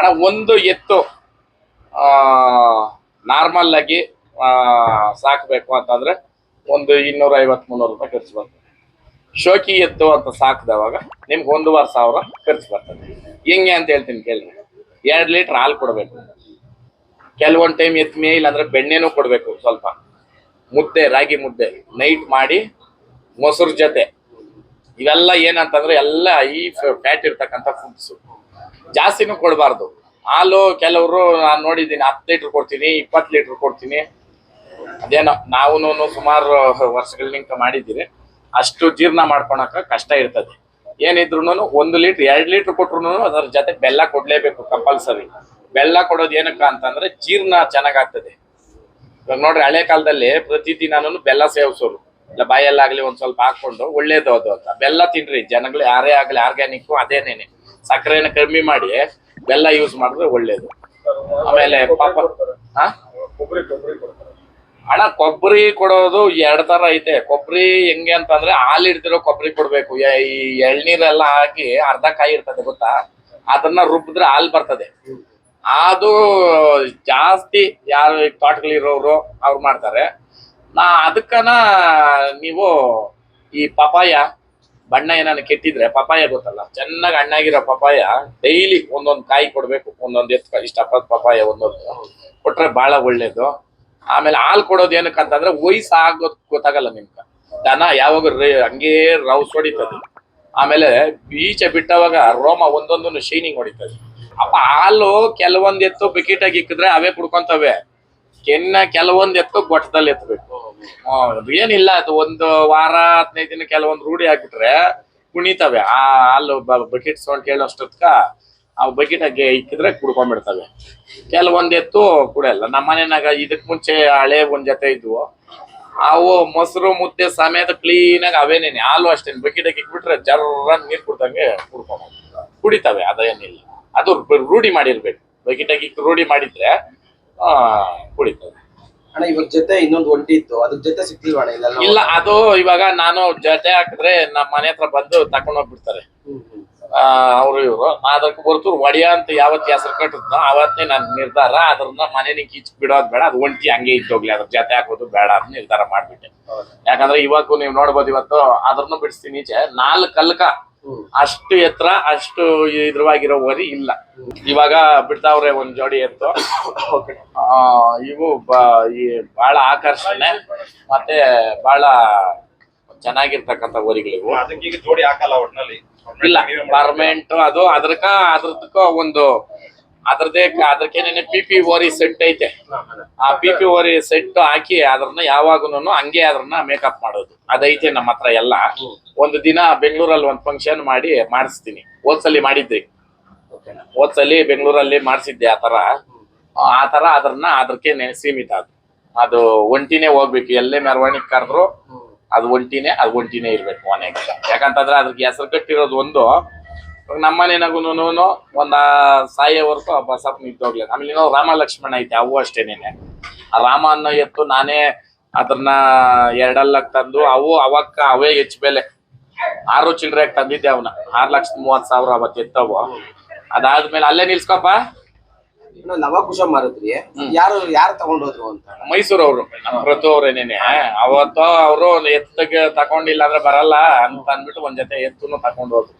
ಅಣ್ಣ ಒಂದು ಎತ್ತು ನಾರ್ಮಲ್ ಆಗಿ ಸಾಕಬೇಕು ಅಂತಂದ್ರೆ ಒಂದು ಇನ್ನೂರ ಐವತ್ ಮುನ್ನೂರು ರೂಪಾಯಿ ಖರ್ಚು ಬರ್ತದೆ. ಶೋಕಿ ಎತ್ತು ಅಂತ ಸಾಕಿದವಾಗ ನಿಮ್ಗೆ ಒಂದೂವರೆ ಸಾವಿರ ಖರ್ಚು ಬರ್ತದೆ. ಹೆಂಗೆ ಅಂತ ಹೇಳ್ತೀನಿ ಕೇಳಿ. ಎರಡು ಲೀಟ್ರ್ ಹಾಲು ಕೊಡಬೇಕು. ಕೆಲವೊಂದು ಟೈಮ್ ಎತ್ ಮೇಲ್ ಅಂದ್ರೆ ಬೆಣ್ಣೆನೂ ಕೊಡಬೇಕು ಸ್ವಲ್ಪ. ಮುದ್ದೆ, ರಾಗಿ ಮುದ್ದೆ ನೈಟ್ ಮಾಡಿ ಮೊಸರು ಜೊತೆ. ಇವೆಲ್ಲ ಏನಂತಂದ್ರೆ ಎಲ್ಲ ಈ ಫ್ಯಾಟ್ ಇರ್ತಕ್ಕಂಥ ಫುಡ್ಸ್ ಜಾಸ್ತಿನೂ ಕೊಡಬಾರ್ದು. ಹಾಲು ಕೆಲವರು ನಾನು ನೋಡಿದ್ದೀನಿ, ಹತ್ತು ಲೀಟ್ರ್ ಕೊಡ್ತೀನಿ, ಇಪ್ಪತ್ತು ಲೀಟ್ರ್ ಕೊಡ್ತೀನಿ. ಅದೇನೋ ನಾವು ಸುಮಾರು ವರ್ಷಗಳಿಂದ ಮಾಡಿದ್ದೀರಿ. ಅಷ್ಟು ಜೀರ್ಣ ಮಾಡ್ಕೊಳಕ ಕಷ್ಟ ಇರ್ತದೆ. ಏನಿದ್ರು ಒಂದು ಲೀಟ್ರ್, ಎರಡು ಲೀಟ್ರ್ ಕೊಟ್ರು ಅದರ ಜೊತೆ ಬೆಲ್ಲ ಕೊಡಲೇಬೇಕು ಕಂಪಲ್ಸರಿ ಬೆಲ್ಲ ಕೊಡೋದು ಏನಕ್ಕ ಅಂತಂದ್ರೆ ಜೀರ್ಣ ಚೆನ್ನಾಗಾಗ್ತದೆ. ಇವಾಗ ನೋಡ್ರಿ ಹಳೆ ಕಾಲದಲ್ಲಿ ಪ್ರತಿದಿನಾನು ಬೆಲ್ಲ ಸೇವಿಸೋರು. ಇಲ್ಲ ಬಾಯಲ್ಲಾಗಲಿ ಒಂದು ಸ್ವಲ್ಪ ಹಾಕ್ಕೊಂಡು ಒಳ್ಳೇದು ಅದು ಅಂತ. ಬೆಲ್ಲ ತಿನ್ರಿ, ಜನಗಳು ಯಾರೇ ಆಗಲಿ ಆರ್ಗ್ಯಾನಿಕ್ಕು ಅದೇನೇನೆ. ಸಕ್ಕರೆನ ಕಮ್ಮಿ ಮಾಡಿ ಬೆಲ್ಲ ಯೂಸ್ ಮಾಡಿದ್ರೆ ಒಳ್ಳೇದು. ಆಮೇಲೆ ಪಾಪ ಹಣ ಕೊಬ್ಬರಿ ಕೊಡೋದು ಎರಡ್ ತರ ಐತೆ. ಕೊಬ್ಬರಿ ಹೆಂಗೆ ಅಂತಂದ್ರೆ ಹಾಲು ಇಡ್ತಿರೋ ಕೊಬ್ಬರಿ ಕೊಡ್ಬೇಕು. ಈ ಎಳ್ನೀರೆಲ್ಲ ಹಾಕಿ ಅರ್ಧ ಕಾಯಿ ಇರ್ತದೆ ಗೊತ್ತಾ? ಅದನ್ನ ರುಬ್ಬಿದ್ರೆ ಹಾಲು ಬರ್ತದೆ. ಅದು ಜಾಸ್ತಿ ಯಾರು ತೋಟಗಳಿರೋರು ಅವ್ರು ಮಾಡ್ತಾರೆ. ನಾ ಅದಕ್ಕನ ನೀವು ಈ ಪಪಾಯ ಬಣ್ಣ ಏನಾನ ಕೆಟ್ಟಿದ್ರೆ ಪಪಾಯ ಗೊತ್ತಲ್ಲ? ಚೆನ್ನಾಗಿ ಹಣ್ಣಾಗಿರೋ ಪಪಾಯ ಡೈಲಿ ಒಂದೊಂದು ಕಾಯಿ ಕೊಡ್ಬೇಕು, ಒಂದೊಂದು ಎತ್ತು ಇಷ್ಟಪಟ್ಟು ಪಪಾಯ ಒಂದೊಂದು. ಕೊಟ್ರೆ ಬಹಳ ಒಳ್ಳೇದು. ಆಮೇಲೆ ಹಾಲು ಕೊಡೋದು ಏನಕ್ಕೆ ಅಂತಂದ್ರೆ ಗೊತ್ತಾಗಲ್ಲ ನಿಮ್ಗೆ. ದನ ಯಾವಾಗ ಹಂಗೇ ರೌಸ್ ಹೊಡಿತದೆ. ಆಮೇಲೆ ಬೀಚ ಬಿಟ್ಟವಾಗ ರೋಮ ಒಂದೊಂದನ್ನು ಶೈನಿಂಗ್ ಹೊಡಿತದೆ. ಅಪ್ಪ ಹಾಲು ಕೆಲವೊಂದ್ ಎತ್ತು ಬಿಕೆಟಾಗಿ ಇಕ್ಕಿದ್ರೆ ಅವೇ ಕುಡ್ಕೊಂತವೆ. ಕೆನ್ನ ಕೆಲವೊಂದ್ ಎತ್ತು ಗೊಟ್ಟದಲ್ಲಿ ಎತ್ತಬೇಕು ಏನಿಲ್ಲ, ಅದು ಒಂದು ವಾರ, ಹದಿನೈದು ದಿನ ಕೆಲವೊಂದು ರೂಢಿ ಹಾಕ್ಬಿಟ್ರೆ ಕುಣಿತವೆ. ಆ, ಹಾಲು ಬಕೆಟ್ ಸೌಂಡ್ ಕೇಳೋಷ್ಟೊತ್ಕ ಬಕೆಟ್ ಬಕೆಟಾಗೆ ಇಕ್ಕಿದ್ರೆ ಕುಡ್ಕೊಂಡ್ಬಿಡ್ತವೆ. ಕೆಲವೊಂದ್ ಎತ್ತು ಕುಡಿಯಲ್ಲ ನಮ್ಮ ಮನೆನಾಗ ಇದಕ್ ಮುಂಚೆ ಹಳೆ ಒಂದ್ ಜೊತೆ ಇದ್ವು. ಅವು ಮೊಸರು, ಮುದ್ದೆ ಸಮೇತ ಕ್ಲೀನ್ ಆಗಿ ಅವೇನೇನೆ, ಹಾಲು ಅಷ್ಟೇ ಬಕೆಟಾಗಿ ಇಕ್ಬಿಟ್ರೆ ಜರ್ರ ನೀರ್ ಕುಡ್ದಂಗೆ ಕುಡ್ಕೊಂಡ್ ಕುಡಿತವೆ, ಅದೇನಿಲ್ಲ. ಅದು ರೂಢಿ ಮಾಡಿರ್ಬೇಕು. ಬಕೆಟಾಗಿ ಇಕ್ಕಿ ರೂಢಿ ಮಾಡಿದ್ರೆ ಕುಡಿತವೆ ಅಣ್ಣ ಇವಾಗ ಜೊತೆ ಇನ್ನೊಂದು ಒಂಟಿ ಇತ್ತು. ಅದ್ರ ಜೊತೆ ಸಿಕ್ತಿಲ್ವ ಅಣ್ಣ ಇಲ್ಲ ಅದು ಇವಾಗ ನಾನು ಜೊತೆ ಹಾಕಿದ್ರೆ ನಮ್ಮ ಮನೆ ಹತ್ರ ಬಂದು ತಕೊಂಡ್ ಹೋಗ್ಬಿಡ್ತಾರೆ. ಅವ್ರು ಇವ್ರು. ಅದಕ್ಕೆ ಹೊರತು ಒಡಿಯ ಅಂತ ಯಾವತ್ತು ಹೆಸರು ಕಟ್ಟಿದ್ನೋ ಅವತ್ತೇ ನಾನು ನಿರ್ಧಾರ ಅದ್ರನ್ನ ನಿಂಗೆ ಕಿಚ್ ಬಿಡೋದ್ ಬೇಡ ಅದು ಒಂಟಿ ಹಂಗೆ ಇದ್ದೋಗ್ಲಿ ಅದ್ರ ಜೊತೆ ಹಾಕೋದು ಬೇಡ ಅಂತ ನಿರ್ಧಾರ ಮಾಡ್ಬಿಟ್ಟೆ. ಯಾಕಂದ್ರೆ ಇವತ್ತು ನೀವು ನೋಡ್ಬೋದು ಇವತ್ತು ಅದ್ರನ್ನು ಬಿಡಿಸ್ತೀನಿ ಈಚೆ ನಾಲ್ಕು ಕಲ್ಕ. ಅಷ್ಟು ಎತ್ತರ ಅಷ್ಟು ಇದ್ರವಾಗಿರೋ ವರಿ ಇಲ್ಲ. ಇವಾಗ ಬಿಡ್ತಾವ್ರೆ ಒಂದ್ ಜೋಡಿ ಎತ್ತು. ಇವು ಈ ಬಹಳ ಆಕರ್ಷಣೆ ಮತ್ತೆ ಬಹಳ ಚೆನ್ನಾಗಿರ್ತಕ್ಕಂಥ ವರಿಗಳಿವು ಅದಕ್ಕೆ ಈಗ ಜೋಡಿ ಹಾಕಲ್ಲ ಒಟ್ನಲ್ಲಿ? ಇಲ್ಲ ಪರ್ಮನೆಂಟ್ ಅದು ಅದ್ರಕ ಅದ್ರದಕ್ಕ ಒಂದು ಅದ್ರದೇ ಅದಕ್ಕೇನೇನೆ ಪಿ ಪಿ ಓರಿ ಸೆಟ್ ಐತೆ. ಆ ಪಿ ಪಿ ಓರಿ ಸೆಟ್ ಹಾಕಿ ಅದ್ರನ್ನ ಯಾವಾಗೂನು ಹಂಗೆ ಅದ್ರನ್ನ ಮೇಕಪ್ ಮಾಡೋದು. ಅದೈತೆ ನಮ್ಮ ಹತ್ರ ಎಲ್ಲ. ಒಂದು ದಿನ ಬೆಂಗಳೂರಲ್ಲಿ ಒಂದು ಫಂಕ್ಷನ್ ಮಾಡಿ ಮಾಡಿಸ್ತೀನಿ. ಹೋದ್ಸಲಿ ಮಾಡಿದ್ರಿ ಅಣ್ಣ. ಹೋದ್ಸಲಿ ಬೆಂಗಳೂರಲ್ಲಿ ಮಾಡಿಸಿದ್ದೆ ಆ ತರ ಆ, ಆ ತರ ಅದ್ರನ್ನ ಅದಕ್ಕೆ ಸೀಮಿತ ಅದು. ಅದು ಒಂಟಿನೇ ಹೋಗ್ಬೇಕು. ಎಲ್ಲೇ ಮೆರವಣಿಗೆ ಕರೆದ್ರು ಅದು ಒಂಟಿನೇ ಅದು ಒಂಟಿನೇ ಇರ್ಬೇಕು ಮನೆಗೆ ಯಾಕಂತಂದ್ರೆ ಅದ್ರಿಗೆ ಹೆಸರು ಕಟ್ಟಿರೋದು ಒಂದು. ನಮ್ಮ ಮನೆನಾಗೂನು ಒಂದ ಸಾಯೋವರೆಗೂ ಆ ಬಸಪ್ಪ ನಿಂತೋಗ್ಲಿ ಆಮೇಲೆ ಇನ್ನೊಂದು ರಾಮ ಲಕ್ಷ್ಮಣ ಐತೆ ಅವು ಅಷ್ಟೇನೇನೆ ಆ ರಾಮ ಅನ್ನೋ ಎತ್ತು ನಾನೇ ಅದನ್ನ ಎರಡಲ್ಲಕ್ ತಂದು ಅವು ಅವಕ್ಕ ಅವೇ ಹೆಚ್ಚು ಬೆಲೆ. ಆರು ಚಿಲ್ಲರೆಗೆ ತಂದಿದ್ದೆ ಅವನ. ಆರು ಲಕ್ಷದ ಮೂವತ್ ಸಾವಿರ ಅವತ್ತು ಎತ್ತವು. ಅದಾದ್ಮೇಲೆ ಅಲ್ಲೇ ನಿಲ್ಸ್ಕೊಪ್ಪ. ಇನ್ನು ನವಕುಶ ಮಾರಿದ್ರಿ ಯಾರು ಯಾರು ತಗೊಂಡೋದ್ರು ಅಂತ? ಮೈಸೂರು ಅವರು ಪ್ರತು ಅವ್ರೇನೇನೆ ಅವತ್ತು ಅವರು ಎತ್ತಗೆ ತಕೊಂಡಿಲ್ಲ ಅಂದ್ರೆ ಬರಲ್ಲ ಅಂತ ಅಂದ್ಬಿಟ್ಟು ಒಂದ್ ಜೊತೆ ಎತ್ತುನು ತಗೊಂಡು ಹೋದ್ರು